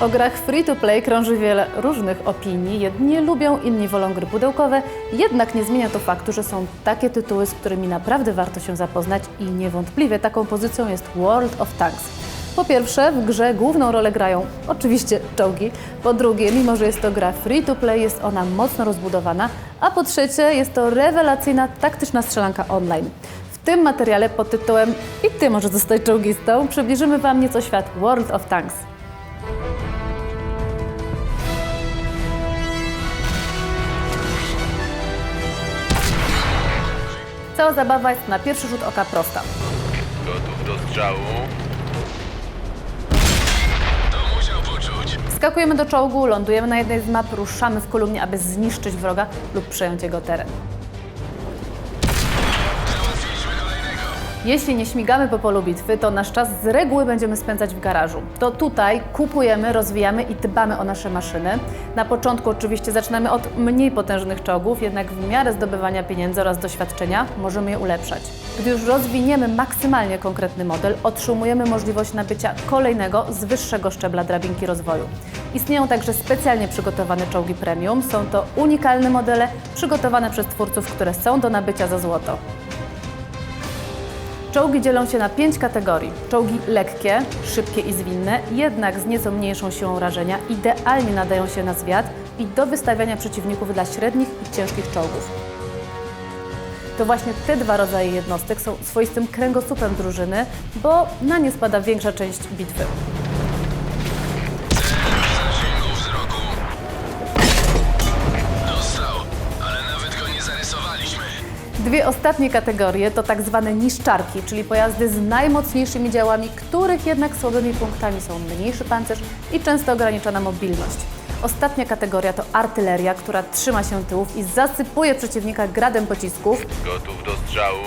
O grach free-to-play krąży wiele różnych opinii. Jedni lubią, inni wolą gry pudełkowe. Jednak nie zmienia to faktu, że są takie tytuły, z którymi naprawdę warto się zapoznać i niewątpliwie taką pozycją jest World of Tanks. Po pierwsze, w grze główną rolę grają oczywiście czołgi. Po drugie, mimo że jest to gra free-to-play, jest ona mocno rozbudowana. A po trzecie, jest to rewelacyjna taktyczna strzelanka online. W tym materiale pod tytułem I ty może zostać czołgistą przybliżymy Wam nieco świat World of Tanks. Cała zabawa jest na pierwszy rzut oka prosta. Gotów do strzału. To musiał poczuć. Skakujemy do czołgu, lądujemy na jednej z map, ruszamy w kolumnie, aby zniszczyć wroga lub przejąć jego teren. Jeśli nie śmigamy po polu bitwy, to nasz czas z reguły będziemy spędzać w garażu. To tutaj kupujemy, rozwijamy i dbamy o nasze maszyny. Na początku oczywiście zaczynamy od mniej potężnych czołgów, jednak w miarę zdobywania pieniędzy oraz doświadczenia możemy je ulepszać. Gdy już rozwiniemy maksymalnie konkretny model, otrzymujemy możliwość nabycia kolejnego z wyższego szczebla drabinki rozwoju. Istnieją także specjalnie przygotowane czołgi premium. Są to unikalne modele przygotowane przez twórców, które są do nabycia za złoto. Czołgi dzielą się na pięć kategorii. Czołgi lekkie, szybkie i zwinne, jednak z nieco mniejszą siłą rażenia, idealnie nadają się na zwiat i do wystawiania przeciwników dla średnich i ciężkich czołgów. To właśnie te dwa rodzaje jednostek są swoistym kręgosłupem drużyny, bo na nie spada większa część bitwy. Dwie ostatnie kategorie to tak zwane niszczarki, czyli pojazdy z najmocniejszymi działami, których jednak słabymi punktami są mniejszy pancerz i często ograniczona mobilność. Ostatnia kategoria to artyleria, która trzyma się tyłów i zasypuje przeciwnika gradem pocisków. Gotów do strzału.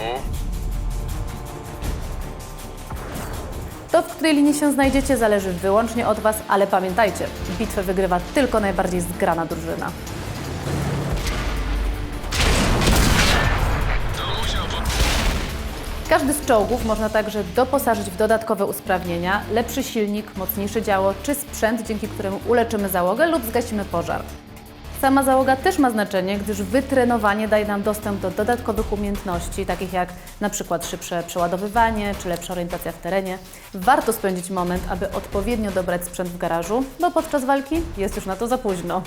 To, w której linii się znajdziecie, zależy wyłącznie od Was, ale pamiętajcie, bitwę wygrywa tylko najbardziej zgrana drużyna. Każdy z czołgów można także doposażyć w dodatkowe usprawnienia, lepszy silnik, mocniejsze działo czy sprzęt, dzięki któremu uleczymy załogę lub zgasimy pożar. Sama załoga też ma znaczenie, gdyż wytrenowanie daje nam dostęp do dodatkowych umiejętności, takich jak na przykład szybsze przeładowywanie czy lepsza orientacja w terenie. Warto spędzić moment, aby odpowiednio dobrać sprzęt w garażu, bo podczas walki jest już na to za późno.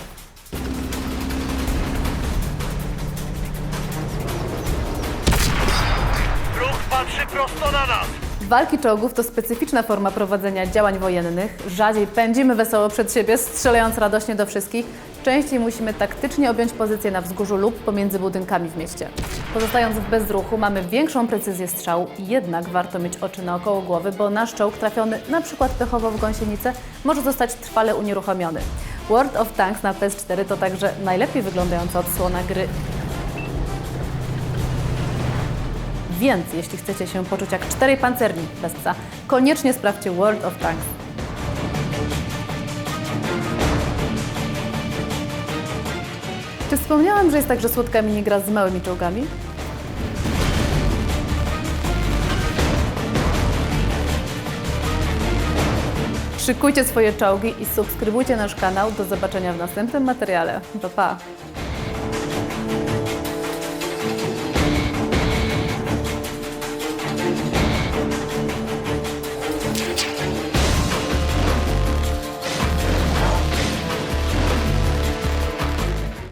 Prosto na nas. Walki czołgów to specyficzna forma prowadzenia działań wojennych. Rzadziej pędzimy wesoło przed siebie, strzelając radośnie do wszystkich. Częściej musimy taktycznie objąć pozycję na wzgórzu lub pomiędzy budynkami w mieście. Pozostając w bezruchu, mamy większą precyzję strzału, jednak warto mieć oczy naokoło głowy, bo nasz czołg trafiony przykład pechowo w gąsienicę może zostać trwale unieruchomiony. World of Tanks na PS4 to także najlepiej wyglądająca odsłona gry Więc jeśli chcecie się poczuć jak czterej pancerni bez psa, koniecznie sprawdźcie World of Tanks. Czy wspomniałam, że jest także słodka minigra z małymi czołgami? Szykujcie swoje czołgi i subskrybujcie nasz kanał. Do zobaczenia w następnym materiale. Pa, pa!